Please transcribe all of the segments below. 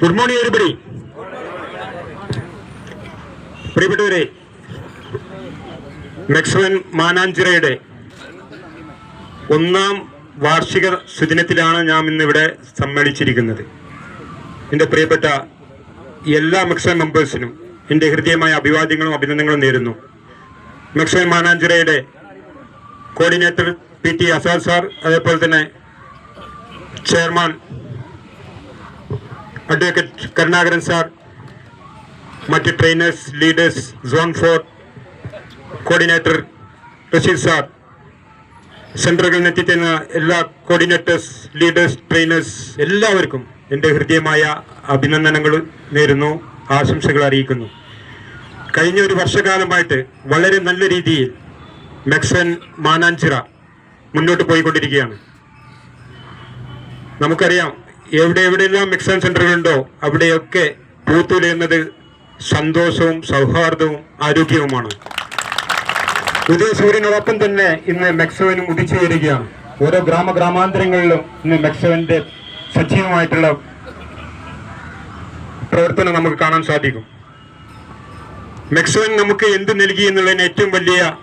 Good morning everybody പ്രിയപ്പെട്ടവരെ മെക്സവൻ മാനാഞ്ചിറയുടെ ഒന്നാം വാർഷിക സുദിനത്തിലാണ് ഞാൻ ഇന്നിവിടെ സമ്മേളിച്ചിരിക്കുന്നത്. എന്റെ പ്രിയപ്പെട്ട എല്ലാ മെക്സവൻ മെമ്പേഴ്സിനും എന്റെ ഹൃദ്യമായ അഭിവാദ്യങ്ങളും അഭിനന്ദനങ്ങളും നേരുന്നു. മെക്സവൻ മാനാഞ്ചിറയുടെ coordinator P T Asad sir അതേപോലെ തന്നെ ചെയർമാൻ അഡ്വക്കേറ്റ് കരുണാകരൻ സാർ മറ്റ് trainers leaders zone four coordinator Rasheed sir സെന്ററുകളിൽ നിന്ന് എത്തിച്ചേരുന്ന എല്ലാ കോർഡിനേറ്റേഴ്സ് ലീഡേഴ്സ് ട്രെയിനേഴ്സ് എല്ലാവർക്കും എന്റെ ഹൃദ്യമായ അഭിനന്ദനങ്ങൾ നേരുന്നു ആശംസകൾ അറിയിക്കുന്നു. കഴിഞ്ഞ ഒരു വർഷകാലമായിട്ട് വളരെ നല്ല രീതിയിൽ മെക്സൻ മാനാഞ്ചിറ മുന്നോട്ട് പോയിക്കൊണ്ടിരിക്കുകയാണ്. നമുക്കറിയാം എവിടെ എവിടെയെല്ലാം മിക്സൺ സെന്ററുകളുണ്ടോ അവിടെയൊക്കെ പൂത്തുലയുന്നത് സന്തോഷവും സൗഹാർദ്ദവും ആരോഗ്യവുമാണ്. ഉദയ സൂര്യനോടൊപ്പം തന്നെ ഇന്ന് മെക്സവനും ഉദിച്ചു വരികയാണ്. ഓരോ ഗ്രാമ ഗ്രാമാന്തരങ്ങളിലും ഇന്ന് മെക്സവന്റെ സജീവമായിട്ടുള്ള പ്രവർത്തനം നമുക്ക് കാണാൻ സാധിക്കും. മെക്സവൻ നമുക്ക് എന്ത് നൽകി എന്നുള്ളതിന് ഏറ്റവും വലിയ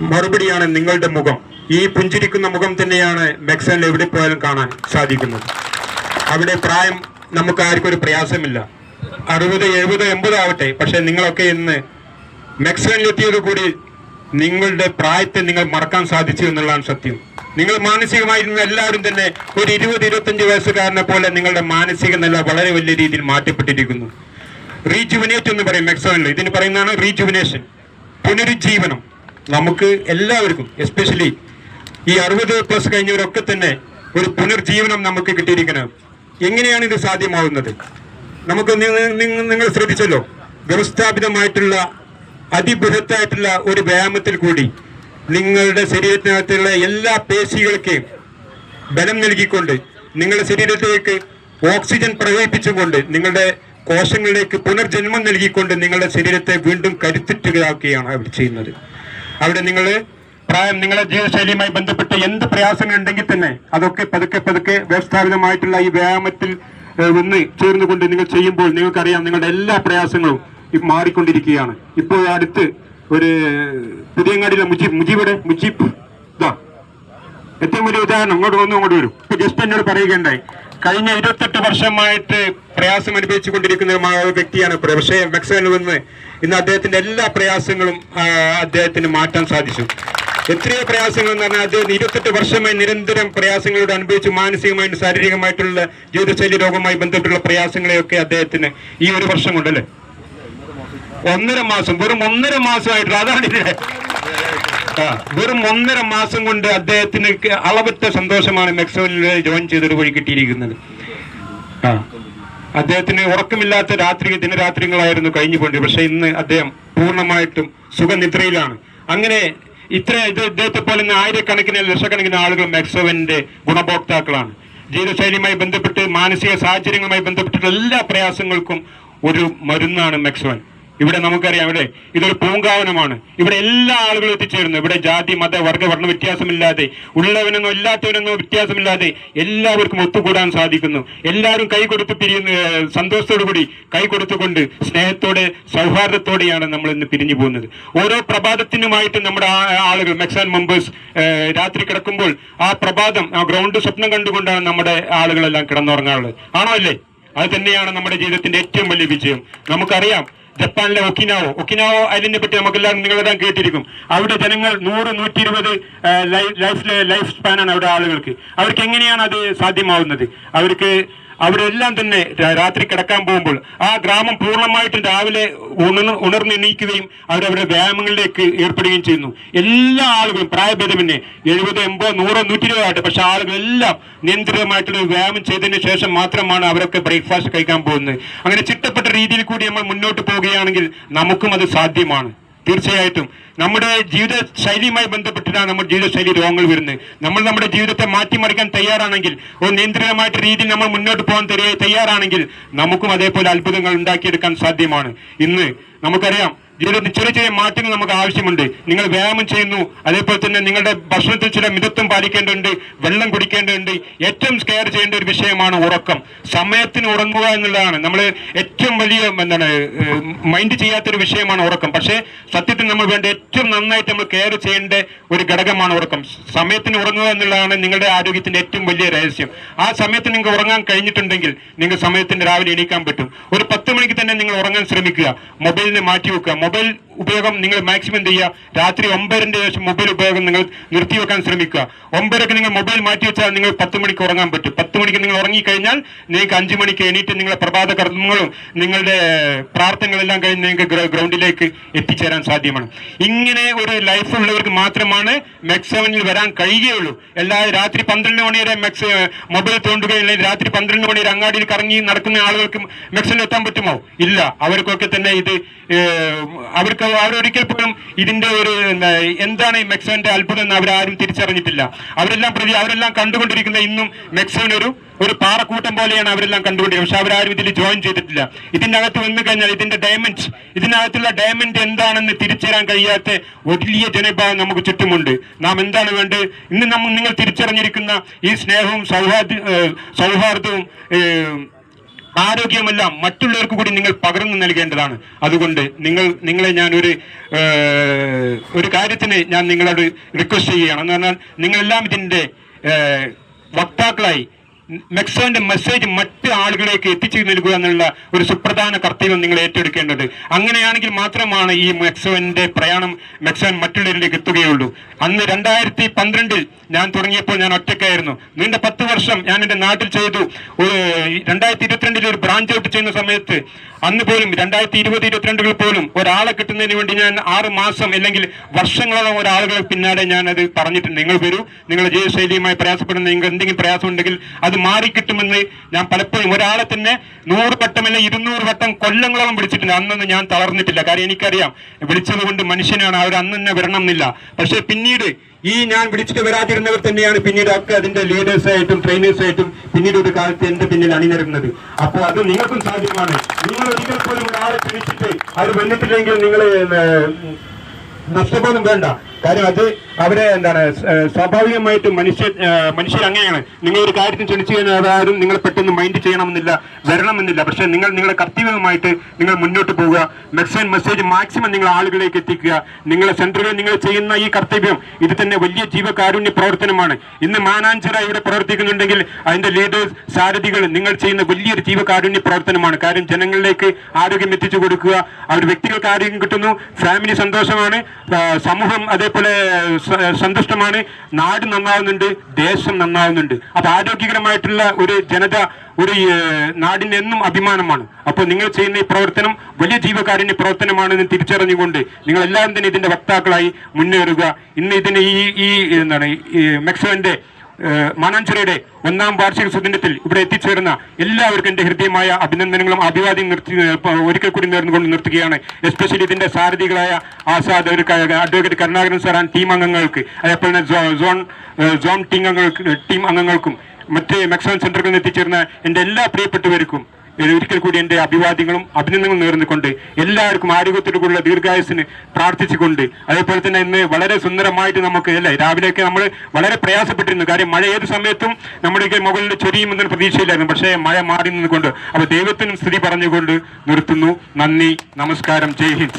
മറുപടിയാണ് നിങ്ങളുടെ മുഖം. ഈ പുഞ്ചിരിക്കുന്ന മുഖം തന്നെയാണ് മെക്സനിൽ എവിടെ പോയാലും കാണാൻ സാധിക്കുന്നത്. അവിടെ പ്രായം നമുക്ക് ആർക്കും ഒരു പ്രയാസമില്ല. അറുപത് എഴുപത് എൺപത് ആവട്ടെ പക്ഷെ നിങ്ങളൊക്കെ ഇന്ന് മെക്സനിലെത്തിയത് കൂടി നിങ്ങളുടെ പ്രായത്തെ നിങ്ങൾ മറക്കാൻ സാധിച്ചു എന്നുള്ളതാണ് സത്യം. നിങ്ങൾ മാനസികമായിരുന്ന എല്ലാവരും തന്നെ ഒരു ഇരുപത് ഇരുപത്തഞ്ച് വയസ്സുകാരനെ പോലെ നിങ്ങളുടെ മാനസിക നില വളരെ വലിയ രീതിയിൽ മാറ്റപ്പെട്ടിരിക്കുന്നു. റീജുവിനേറ്റ് എന്ന് പറയും മെക്സോണിൽ ഇതിന് പറയുന്നതാണ് റീജുവിനേഷൻ പുനരുജ്ജീവനം. നമുക്ക് എല്ലാവർക്കും എസ്പെഷ്യലി ഈ അറുപത് പ്ലസ് കഴിഞ്ഞവരൊക്കെ തന്നെ ഒരു പുനർജീവനം നമുക്ക് കിട്ടിയിരിക്കുന്നത് എങ്ങനെയാണ് ഇത് സാധ്യമാവുന്നത്? നമുക്ക് നിങ്ങൾ ശ്രദ്ധിച്ചല്ലോ. വ്യവസ്ഥാപിതമായിട്ടുള്ള അതിബൃഹത്തായിട്ടുള്ള ഒരു വ്യായാമത്തിൽ കൂടി നിങ്ങളുടെ ശരീരത്തിനകത്തുള്ള എല്ലാ പേശികൾക്കും ബലം നൽകിക്കൊണ്ട് നിങ്ങളുടെ ശരീരത്തിലേക്ക് ഓക്സിജൻ പ്രവഹിപ്പിച്ചുകൊണ്ട് നിങ്ങളുടെ കോശങ്ങളിലേക്ക് പുനർജന്മം നൽകിക്കൊണ്ട് നിങ്ങളുടെ ശരീരത്തെ വീണ്ടും കരുത്തിട്ടുകയാക്കുകയാണ് അവർ ചെയ്യുന്നത്. അവിടെ നിങ്ങൾ പ്രായം നിങ്ങളെ ജീവിതശൈലിയുമായി ബന്ധപ്പെട്ട് എന്ത് പ്രയാസങ്ങൾ ഉണ്ടെങ്കിൽ തന്നെ അതൊക്കെ പതുക്കെ പതുക്കെ വ്യവസ്ഥാപിതമായിട്ടുള്ള ഈ വ്യായാമത്തിൽ വന്ന് ചേർന്നുകൊണ്ട് നിങ്ങൾ ചെയ്യുമ്പോൾ നിങ്ങൾക്കറിയാം നിങ്ങളുടെ എല്ലാ പ്രയാസങ്ങളും മാറിക്കൊണ്ടിരിക്കുകയാണ്. ഇപ്പോൾ അടുത്ത് ഒരു പുതിയങ്ങാടിയിലെ മുജീബ് മുജീബിയുടെ മുജീബ് ഇതാ. ഏറ്റവും വലിയ ഉദാഹരണം അങ്ങോട്ട് വന്നു അങ്ങോട്ട് വരും. ഇപ്പൊ ജസ്റ്റ് എന്നോട് പറയുകയുണ്ടായി. കഴിഞ്ഞ ഇരുപത്തെട്ട് വർഷമായിട്ട് പ്രയാസം അനുഭവിച്ചു കൊണ്ടിരിക്കുന്ന വ്യക്തിയാണ് പക്ഷേ മെക്സിക്കോയിൽ വന്ന് ഇന്ന് അദ്ദേഹത്തിന്റെ എല്ലാ പ്രയാസങ്ങളും അദ്ദേഹത്തിന് മാറ്റാൻ സാധിച്ചു. എത്രയോ പ്രയാസങ്ങൾ എന്ന് പറഞ്ഞാൽ അദ്ദേഹം ഇരുപത്തെട്ട് വർഷമായി നിരന്തരം പ്രയാസങ്ങളോട് അനുഭവിച്ചു മാനസികമായിട്ടും ശാരീരികമായിട്ടുള്ള ജീവിതശൈലി രോഗവുമായി ബന്ധപ്പെട്ടുള്ള പ്രയാസങ്ങളെയൊക്കെ അദ്ദേഹത്തിന് ഈ ഒരു വർഷം കൊണ്ടല്ലേ? ഒന്നര മാസം വെറും ഒന്നര മാസമായിട്ടുള്ള അതാണ് വെറും ഒന്നര മാസം കൊണ്ട് അദ്ദേഹത്തിന് അളവറ്റ സന്തോഷമാണ് മെക്സോനിൽ ജോയിൻ ചെയ്തത് വഴി കിട്ടിയിരിക്കുന്നത്. അദ്ദേഹത്തിന് ഉറക്കമില്ലാത്ത രാത്രി ദിനരാത്രികളായിരുന്നു കഴിഞ്ഞു പോയി പക്ഷെ ഇന്ന് അദ്ദേഹം പൂർണമായിട്ടും സുഖനിദ്രയിലാണ്. അങ്ങനെ ഇത്ര ഇത് ഇദ്ദേഹത്തെ പോലെ ആയിരക്കണക്കിന് ലക്ഷക്കണക്കിന് ആളുകൾ മെക്സോവിന്റെ ഗുണഭോക്താക്കളാണ്. ജീവിതശൈലിയുമായി ബന്ധപ്പെട്ട് മാനസിക സാഹചര്യങ്ങളുമായി ബന്ധപ്പെട്ടിട്ടുള്ള എല്ലാ പ്രയാസങ്ങൾക്കും ഒരു മരുന്നാണ് മെക്സോവൻ. ഇവിടെ നമുക്കറിയാം ഇവിടെ ഇതൊരു പൂങ്കാവനമാണ്. ഇവിടെ എല്ലാ ആളുകളും എത്തിച്ചേരുന്നു. ഇവിടെ ജാതി മത വർഗ വർണ വ്യത്യാസമില്ലാതെ ഉള്ളവനെന്നോ ഇല്ലാത്തവനെന്നോ വ്യത്യാസമില്ലാതെ എല്ലാവർക്കും ഒത്തുകൂടാൻ സാധിക്കുന്നു. എല്ലാവരും കൈ കൊടുത്ത് പിരിയുന്ന സന്തോഷത്തോടു കൂടി കൈ കൊടുത്തുകൊണ്ട് സ്നേഹത്തോടെ സൗഹാർദ്ദത്തോടെയാണ് നമ്മൾ ഇന്ന് പിരിഞ്ഞു പോകുന്നത്. ഓരോ പ്രഭാതത്തിനുമായിട്ട് നമ്മുടെ ആളുകൾ മെക്സാൻ മെമ്പേഴ്സ് രാത്രി കിടക്കുമ്പോൾ ആ പ്രഭാതം ആ ഗ്രൗണ്ട് സ്വപ്നം കണ്ടുകൊണ്ടാണ് നമ്മുടെ ആളുകളെല്ലാം കിടന്നുറങ്ങാറുള്ളത്. ആണോ അല്ലേ? അത് തന്നെയാണ് നമ്മുടെ ജീവിതത്തിന്റെ ഏറ്റവും വലിയ വിജയം. നമുക്കറിയാം ജപ്പാനിലെ ഒക്കിനാവോ. ഒക്കിനാവോ ഐലൻഡിനെ പറ്റി നമുക്കെല്ലാം നിങ്ങളെല്ലാം കേട്ടിരിക്കും. അവിടെ ജനങ്ങൾ നൂറ് നൂറ്റി ഇരുപത് ലൈഫ് ലൈഫ് സ്പാനാണ് അവിടെ ആളുകൾക്ക്. അവർക്ക് എങ്ങനെയാണ് അത് സാധ്യമാവുന്നത്? അവർക്ക് അവരെല്ലാം തന്നെ രാത്രി കിടക്കാൻ പോകുമ്പോൾ ആ ഗ്രാമം പൂർണമായിട്ടും രാവിലെ ഉണർ ഉണർന്നെണീക്കുകയും അവരവരുടെ വ്യായാമങ്ങളിലേക്ക് ഏർപ്പെടുകയും ചെയ്യുന്നു. എല്ലാ ആളുകളും പ്രായഭേദമന്യേ എഴുപത് എൺപത് നൂറോ നൂറ്റി ഇരുപതായിട്ട് പക്ഷെ ആളുകളെല്ലാം നിയന്ത്രിതമായിട്ടുള്ള വ്യായാമം ചെയ്തതിന് ശേഷം മാത്രമാണ് അവരൊക്കെ ബ്രേക്ക്ഫാസ്റ്റ് കഴിക്കാൻ പോകുന്നത്. അങ്ങനെ ചിട്ടപ്പെട്ട രീതിയിൽ കൂടി നമ്മൾ മുന്നോട്ട് പോവുകയാണെങ്കിൽ നമുക്കും അത് സാധ്യമാണ്. തീർച്ചയായിട്ടും നമ്മുടെ ജീവിത ശൈലിയുമായി ബന്ധപ്പെട്ടിട്ടാണ് നമ്മുടെ ജീവിതശൈലി രോഗങ്ങൾ വരുന്നത്. നമ്മൾ നമ്മുടെ ജീവിതത്തെ മാറ്റിമറിക്കാൻ തയ്യാറാണെങ്കിൽ ഒരു നിയന്ത്രിതമായിട്ട് രീതിയിൽ നമ്മൾ മുന്നോട്ട് പോകാൻ തയ്യ- തയ്യാറാണെങ്കിൽ നമുക്കും അതേപോലെ അത്ഭുതങ്ങൾ ഉണ്ടാക്കിയെടുക്കാൻ സാധ്യമാണ്. ഇന്ന് നമുക്കറിയാം ജീവിതത്തിൽ ചെറിയ ചെറിയ മാറ്റങ്ങൾ നമുക്ക് ആവശ്യമുണ്ട്. നിങ്ങൾ വ്യായാമം ചെയ്യുന്നു അതേപോലെ തന്നെ നിങ്ങളുടെ ഭക്ഷണത്തിൽ ചില മിതത്വം പാലിക്കേണ്ടതുണ്ട് വെള്ളം കുടിക്കേണ്ടതുണ്ട്. ഏറ്റവും കെയർ ചെയ്യേണ്ട ഒരു വിഷയമാണ് ഉറക്കം. സമയത്തിന് ഉറങ്ങുക എന്നുള്ളതാണ്. നമ്മൾ ഏറ്റവും വലിയ എന്താണ് മൈൻഡ് ചെയ്യാത്തൊരു വിഷയമാണ് ഉറക്കം. പക്ഷേ സത്യത്തിൽ നമ്മൾ വേണ്ട ഏറ്റവും നന്നായിട്ട് നമ്മൾ കെയർ ചെയ്യേണ്ട ഒരു ഘടകമാണ് ഉറക്കം. സമയത്തിന് ഉറങ്ങുക എന്നുള്ളതാണ് നിങ്ങളുടെ ആരോഗ്യത്തിന്റെ ഏറ്റവും വലിയ രഹസ്യം. ആ സമയത്ത് നിങ്ങൾക്ക് ഉറങ്ങാൻ കഴിഞ്ഞിട്ടുണ്ടെങ്കിൽ നിങ്ങൾ സമയത്തിന് രാവിലെ എണീക്കാൻ പറ്റും. ഒരു പത്ത് മണിക്ക് തന്നെ നിങ്ങൾ ഉറങ്ങാൻ ശ്രമിക്കുക. മൊബൈലിനെ മാറ്റി വെക്കുക. മൊബൈൽ ഉപയോഗം നിങ്ങൾ മാക്സിമം ചെയ്യുക? രാത്രി ഒമ്പതിന്റെ ശേഷം മൊബൈൽ ഉപയോഗം നിങ്ങൾ നിർത്തിവെക്കാൻ ശ്രമിക്കുക. ഒമ്പതരക്ക് നിങ്ങൾ മൊബൈൽ മാറ്റി വെച്ചാൽ നിങ്ങൾ പത്ത് മണിക്ക് ഉറങ്ങാൻ പറ്റും. പത്ത് മണിക്ക് നിങ്ങൾ ഉറങ്ങിക്കഴിഞ്ഞാൽ നിങ്ങൾക്ക് അഞ്ച് മണിക്ക് എണീറ്റ് നിങ്ങളുടെ പ്രഭാത കർമ്മങ്ങളും നിങ്ങളുടെ പ്രാർത്ഥനകളെല്ലാം കഴിഞ്ഞ് നിങ്ങൾക്ക് ഗ്രൗണ്ടിലേക്ക് എത്തിച്ചേരാൻ സാധ്യമാണ്. ഇങ്ങനെ ഒരു ലൈഫ് ഉള്ളവർക്ക് മാത്രമാണ് മെക്സ് സെവനിൽ വരാൻ കഴിയുകയുള്ളൂ. എല്ലാ രാത്രി പന്ത്രണ്ട് മണി വരെ മെക്സ് മൊബൈൽ തോണ്ടുകയില്ലെങ്കിൽ രാത്രി പന്ത്രണ്ട് മണി വരെ അങ്ങാടിയിൽ കറങ്ങി നടക്കുന്ന ആളുകൾക്ക് മെക്സിൽ എത്താൻ പറ്റുമോ? ഇല്ല. അവർക്കൊക്കെ തന്നെ ഇത് ഏഹ്, അവർക്ക് അവരൊരിക്കൽ പോലും ഇതിന്റെ ഒരു എന്താണ് ഈ മെക്സോന്റെ അത്ഭുതം എന്ന് അവരാരും തിരിച്ചറിഞ്ഞിട്ടില്ല. അവരെല്ലാം പ്രതി അവരെല്ലാം കണ്ടുകൊണ്ടിരിക്കുന്ന ഇന്നും മെക്സോൻ ഒരു ഒരു പാറക്കൂട്ടം പോലെയാണ് അവരെല്ലാം കണ്ടുകൊണ്ടിരിക്കുന്നത്. പക്ഷെ അവരാരും ഇതിൽ ജോയിൻ ചെയ്തിട്ടില്ല. ഇതിന്റെ അകത്ത് വന്നു കഴിഞ്ഞാൽ ഇതിന്റെ ഡയമണ്ട് ഇതിനകത്തുള്ള ഡയമണ്ട് എന്താണെന്ന് തിരിച്ചറിയാൻ കഴിയാത്ത വലിയ ജനവിഭാഗം നമുക്ക് ചുറ്റുമുണ്ട്. നാം എന്താണ് വേണ്ടത്? ഇന്ന് നമ്മൾ നിങ്ങൾ തിരിച്ചറിഞ്ഞിരിക്കുന്ന ഈ സ്നേഹവും സൗഹാർദ്ദ സൗഹാർദ്ദവും ആരോഗ്യമെല്ലാം. മറ്റുള്ളവർക്ക് കൂടി നിങ്ങൾ പകർന്നു നൽകേണ്ടതാണ്. അതുകൊണ്ട് നിങ്ങൾ നിങ്ങളെ ഞാൻ ഒരു ഒരു കാര്യത്തിന് ഞാൻ നിങ്ങളോട് റിക്വസ്റ്റ് ചെയ്യുകയാണ്. എന്ന് പറഞ്ഞാൽ നിങ്ങളെല്ലാം ഇതിന്റെ വക്താക്കളായി മെക്സോന്റെ മെസ്സേജ് മറ്റ് ആളുകളിലേക്ക് എത്തിച്ചു നൽകുക എന്നുള്ള ഒരു സുപ്രധാന കർത്തവ്യം നിങ്ങൾ ഏറ്റെടുക്കേണ്ടത്. അങ്ങനെയാണെങ്കിൽ മാത്രമാണ് ഈ മെക്സോന്റെ പ്രയാണം മെക്സോൻ മറ്റുള്ളവരിലേക്ക് എത്തുകയുള്ളൂ. അന്ന് രണ്ടായിരത്തി പന്ത്രണ്ടിൽ ഞാൻ തുടങ്ങിയപ്പോൾ ഞാൻ ഒറ്റയ്ക്കായിരുന്നു. നീണ്ട പത്ത് വർഷം ഞാൻ എന്റെ നാട്ടിൽ ചെയ്തു. ഒരു രണ്ടായിരത്തി ഇരുപത്തിരണ്ടിൽ ഒരു ബ്രാഞ്ച് ഔട്ട് ചെയ്യുന്ന സമയത്ത് അന്ന് പോലും രണ്ടായിരത്തി ഇരുപത് ഇരുപത്തിരണ്ടുകളിൽ പോലും ഒരാളെ കിട്ടുന്നതിന് വേണ്ടി ഞാൻ ആറ് മാസം അല്ലെങ്കിൽ വർഷങ്ങളോളം ഒരാളുകൾ പിന്നാലെ ഞാൻ അത് പറഞ്ഞിട്ടുണ്ട്. നിങ്ങൾ വരൂ. നിങ്ങളുടെ ജീവിതശൈലിയുമായി പ്രയാസപ്പെടുന്ന നിങ്ങൾക്ക് എന്തെങ്കിലും പ്രയാസം ഉണ്ടെങ്കിൽ അത് മാറിക്കിട്ടുമെന്ന് ഞാൻ പലപ്പോഴും ഒരാളെ തന്നെ നൂറ് വട്ടം അല്ലെങ്കിൽ ഇരുന്നൂറ് വട്ടം കൊല്ലങ്ങളോളം വിളിച്ചിട്ടുണ്ട്. അന്നൊന്നും ഞാൻ തളർന്നിട്ടില്ല. കാര്യം എനിക്കറിയാം. വിളിച്ചത് കൊണ്ട് മനുഷ്യനാണ്. അവർ അന്ന് തന്നെ വരണം എന്നില്ല. പക്ഷെ പിന്നീട് ഈ ഞാൻ വിളിച്ചിട്ട് വരാതിരുന്നവർ തന്നെയാണ് പിന്നീട് ഒക്കെ അതിന്റെ ലീഡേഴ്സ് ആയിട്ടും ട്രെയിനേഴ്സ് ആയിട്ടും പിന്നീട് ഒരു കാലത്ത് എന്റെ പിന്നിൽ അണിനിരുന്നത്. അപ്പോൾ അത് നിങ്ങൾക്കും സാധ്യമാണ്. നിങ്ങൾ ഒരിക്കൽ പോലും ഒരാളെ ക്ഷണിച്ചിട്ട് അത് വന്നിട്ടില്ലെങ്കിൽ നിങ്ങൾ നഷ്ടബോധം വേണ്ട. കാര്യം അത് അവരെ എന്താണ് സ്വാഭാവികമായിട്ട് മനുഷ്യ മനുഷ്യർ അങ്ങനെയാണ്. നിങ്ങൾ ഒരു കാര്യത്തിന് ക്ഷണിച്ചു കഴിഞ്ഞാൽ അതാരും നിങ്ങൾ പെട്ടെന്ന് മൈൻഡ് ചെയ്യണമെന്നില്ല വരണമെന്നില്ല. പക്ഷെ നിങ്ങൾ നിങ്ങളുടെ കർത്തവ്യവുമായിട്ട് നിങ്ങൾ മുന്നോട്ട് പോവുക. മെക്സിമം മെസ്സേജ് മാക്സിമം നിങ്ങൾ ആളുകളിലേക്ക് എത്തിക്കുക. നിങ്ങളെ സെന്ററുകളിൽ നിങ്ങൾ ചെയ്യുന്ന ഈ കർത്തവ്യം ഇത് തന്നെ വലിയ ജീവകാരുണ്യ പ്രവർത്തനമാണ്. ഇന്ന് മാനാഞ്ചിറ ഇവിടെ പ്രവർത്തിക്കുന്നുണ്ടെങ്കിൽ അതിന്റെ ലീഡേഴ്സ് സാരഥികൾ നിങ്ങൾ ചെയ്യുന്ന വലിയൊരു ജീവകാരുണ്യ പ്രവർത്തനമാണ്. കാര്യം ജനങ്ങളിലേക്ക് ആരോഗ്യം എത്തിച്ചു കൊടുക്കുക. അവർ വ്യക്തികൾക്ക് ആരോഗ്യം കിട്ടുന്നു. ഫാമിലി സന്തോഷമാണ്. സമൂഹം സമൂഹം അതേപോലെ സന്തുഷ്ടമാണ്. നാട് നന്നാവുന്നുണ്ട് ദേശം നന്നാവുന്നുണ്ട്. അപ്പൊ ആരോഗ്യകരമായിട്ടുള്ള ഒരു ജനത ഒരു നാടിന് എന്നും അഭിമാനമാണ്. അപ്പോൾ നിങ്ങൾ ചെയ്യുന്ന ഈ പ്രവർത്തനം വലിയ ജീവകാരുണ്യ പ്രവർത്തനമാണെന്ന് തിരിച്ചറിഞ്ഞുകൊണ്ട് നിങ്ങൾ എല്ലാവരും തന്നെ ഇതിന്റെ വക്താക്കളായി മുന്നേറുക. ഇന്ന് ഇതിന് ഈ ഈ എന്താണ് മെക്സോന്റെ മാനാഞ്ചിറയുടെ ഒന്നാം വാർഷിക സുദിനത്തിൽ ഇവിടെ എത്തിച്ചേർന്ന എല്ലാവർക്കും എന്റെ ഹൃദ്യമായ അഭിനന്ദനങ്ങളും അഭിവാദ്യം നിർത്തി ഒരിക്കൽ കൂടി നേർന്നുകൊണ്ട് നിർത്തുകയാണ്. എസ്പെഷ്യലി ഇതിന്റെ സാരഥികളായ Azad advocate Karunakaran and team അംഗങ്ങൾക്ക് അതേപോലെ തന്നെ സോൺ സോൺ ടീം അംഗങ്ങൾക്ക് ടീം അംഗങ്ങൾക്കും മറ്റ് മെക്സോൺ സെന്ററുകളിൽ എത്തിച്ചേർന്ന എന്റെ എല്ലാ പ്രിയപ്പെട്ടവർക്കും ഒരിക്കൽ കൂടി എന്റെ അഭിവാദ്യങ്ങളും അഭിനന്ദനങ്ങളും നേർന്നുകൊണ്ട് എല്ലാവർക്കും ആരോഗ്യത്തോടുകൂടിയുള്ള ദീർഘായുസിന് പ്രാർത്ഥിച്ചുകൊണ്ട് അതേപോലെ തന്നെ ഇന്ന് വളരെ സുന്ദരമായിട്ട് നമുക്ക് അല്ലേ രാവിലെയൊക്കെ നമ്മൾ വളരെ പ്രയാസപ്പെട്ടിരുന്നു. കാര്യം മഴ ഏത് സമയത്തും നമ്മുടെ മുകളിൽ ചൊരിയുമെന്നൊരു പ്രതീക്ഷയില്ലായിരുന്നു. പക്ഷേ മഴ മാറി നിന്നുകൊണ്ട് അപ്പോൾ ദൈവത്തിനും സ്തുതി പറഞ്ഞുകൊണ്ട് നിർത്തുന്നു. നന്ദി നമസ്കാരം. ജയ് ഹിന്ദ്.